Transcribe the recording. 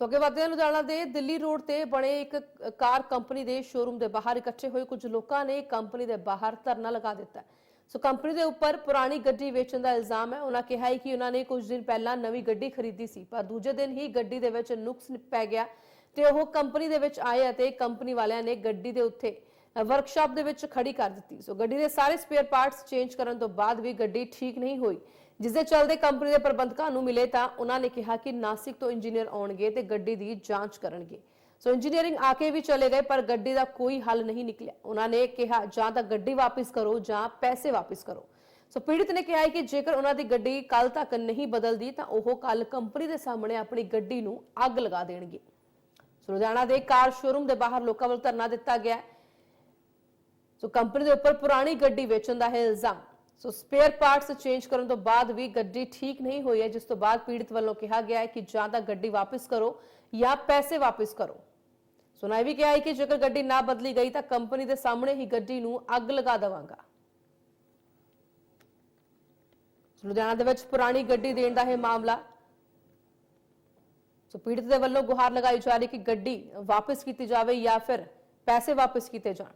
ਸੋ ਅੱਗੇ ਵਧਦੇ ਲੁਧਿਆਣਾ ਦੇ ਦਿੱਲੀ ਰੋਡ ਤੇ ਬਣੇ ਇੱਕ ਕਾਰ ਕੰਪਨੀ ਦੇ ਸ਼ੋਰੂਮ ਦੇ ਬਾਹਰ ਇਕੱਠੇ ਹੋਏ ਕੁਝ ਲੋਕਾਂ ਨੇ ਕੰਪਨੀ ਦੇ ਬਾਹਰ ਧਰਨਾ ਲਗਾ ਦਿੱਤਾ ਸੋ ਕੰਪਨੀ ਦੇ ਉੱਪਰ ਪੁਰਾਣੀ ਗੱਡੀ ਵੇਚਣ ਦਾ ਇਲਜ਼ਾਮ ਹੈ। ਉਹਨਾਂ ਕਿਹਾ ਹੈ ਕਿ ਉਹਨਾਂ ਨੇ ਕੁਝ ਦਿਨ ਪਹਿਲਾਂ ਨਵੀਂ ਗੱਡੀ ਖਰੀਦੀ ਸੀ, ਪਰ ਦੂਜੇ ਦਿਨ ਹੀ ਗੱਡੀ ਦੇ ਵਿੱਚ ਨੁਕਸ ਪੈ ਗਿਆ ਤੇ ਉਹ ਕੰਪਨੀ ਦੇ ਵਿੱਚ ਆਏ ਅਤੇ ਕੰਪਨੀ ਵਾਲਿਆਂ ਨੇ ਗੱਡੀ ਦੇ ਉੱਤੇ ਵਰਕਸ਼ਾਪ ਦੇ ਵਿੱਚ ਖੜੀ ਕਰ ਦਿੱਤੀ। ਸੋ ਗੱਡੀ ਦੇ ਸਾਰੇ ਸਪੇਅਰ ਪਾਰਟਸ ਚੇਂਜ ਕਰਨ ਤੋਂ ਬਾਅਦ ਵੀ ਗੱਡੀ ਠੀਕ ਨਹੀਂ ਹੋਈ। ਜਿਸ ਦੇ ਚੱਲਦੇ ਕੰਪਨੀ ਦੇ ਪ੍ਰਬੰਧਕਾਂ ਨੂੰ ਮਿਲੇ ਤਾਂ ਉਹਨਾਂ ਨੇ ਕਿਹਾ ਕਿ ਨਾਸਿਕ ਤੋਂ ਇੰਜੀਨੀਅਰ ਆਉਣਗੇ ਤੇ ਗੱਡੀ ਦੀ ਜਾਂਚ ਕਰਨਗੇ। ਸੋ ਇੰਜੀਨੀਅਰਿੰਗ ਆ ਕੇ ਵੀ ਚਲੇ ਗਏ, ਪਰ ਗੱਡੀ ਦਾ ਕੋਈ ਹੱਲ ਨਹੀਂ ਨਿਕਲਿਆ। ਉਹਨਾਂ ਨੇ ਕਿਹਾ, ਜਾਂ ਤਾਂ ਗੱਡੀ ਵਾਪਸ ਕਰੋ, ਜਾਂ ਪੈਸੇ ਵਾਪਸ ਕਰੋ। ਸੋ ਪੀੜਤ ਨੇ ਕਿਹਾ ਕਿ ਜੇਕਰ ਉਹਨਾਂ ਦੀ ਗੱਡੀ ਕੱਲ ਤੱਕ ਨਹੀਂ ਬਦਲਦੀ, ਤਾਂ ਉਹ ਕੱਲ ਕੰਪਨੀ ਦੇ ਸਾਹਮਣੇ ਆਪਣੀ ਗੱਡੀ ਨੂੰ ਅੱਗ ਲਗਾ ਦੇਣਗੇ। ਸੋ ਲੁਧਿਆਣਾ ਦੇ ਕਾਰ ਸ਼ੋਰੂਮ ਦੇ ਬਾਹਰ ਲੋਕਾਂ ਵੱਲ ਧਰਨਾ ਦਿੱਤਾ ਗਿਆ। ਸੋ ਕੰਪਨੀ ਦੇ ਉੱਪਰ ਪੁਰਾਣੀ ਗੱਡੀ ਵੇਚਣ ਦਾ ਹੈ ਇਲਜ਼ਾਮ। ਸੋ ਸਪੇਅਰ ਪਾਰਟਸ ਚੇਂਜ ਕਰਨ ਤੋਂ ਬਾਅਦ ਵੀ ਗੱਡੀ ਠੀਕ ਨਹੀਂ ਹੋਈ ਹੈ, ਜਿਸ ਤੋਂ ਬਾਅਦ ਪੀੜਤ ਵੱਲੋਂ ਕਿਹਾ ਗਿਆ ਹੈ ਕਿ ਜਾਂ ਤਾਂ ਗੱਡੀ ਵਾਪਸ ਕਰੋ ਜਾਂ ਪੈਸੇ ਵਾਪਸ ਕਰੋ। ਸੋ ਇਹ ਵੀ ਕਿਹਾ ਹੈ ਕਿ ਜੇਕਰ ਗੱਡੀ ਨਾ ਬਦਲੀ ਗਈ ਤਾਂ ਕੰਪਨੀ ਦੇ ਸਾਹਮਣੇ ਹੀ ਗੱਡੀ ਨੂੰ ਅੱਗ ਲਗਾ ਦੇਵਾਂਗਾ। ਲੁਧਿਆਣਾ ਦੇ ਵਿੱਚ ਪੁਰਾਣੀ ਗੱਡੀ ਦੇਣ ਦਾ ਇਹ ਮਾਮਲਾ। ਸੋ ਪੀੜਤ ਦੇ ਵੱਲੋਂ ਗੁਹਾਰ ਲਗਾਈ ਜਾ ਰਹੀ ਕਿ ਗੱਡੀ ਵਾਪਸ ਕੀਤੀ ਜਾਵੇ ਜਾਂ ਫਿਰ ਪੈਸੇ ਵਾਪਸ ਕੀਤੇ ਜਾਣ।